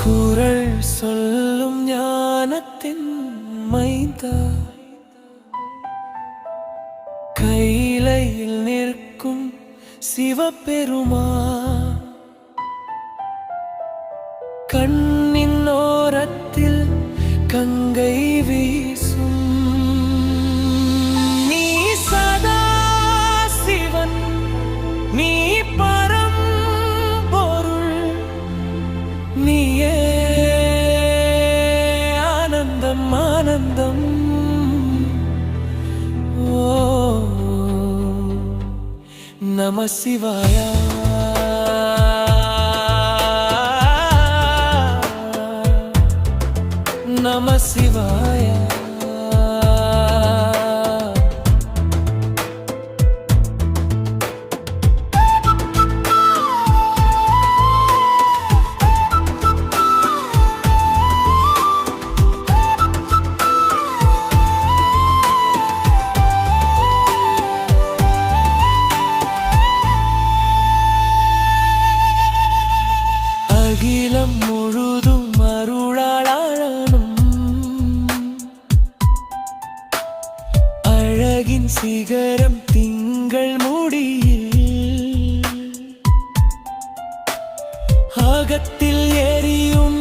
குரல் சொல்லும் ஞானத்தின் மைந்தா சிவபெருமா கண்ணின் ஓரத்தில் கங்கை வீச శివాయ. నమ శివాయ. വർഷം മുഴുതും മരുളാളാഴണം അഴകിൻ ശിഖരം തിങ്കൾ മുടിയിൽ അകത്തിൽ എറിയും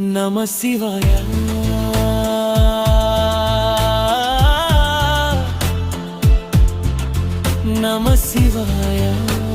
నమ శివాయ. నమ శివాయ.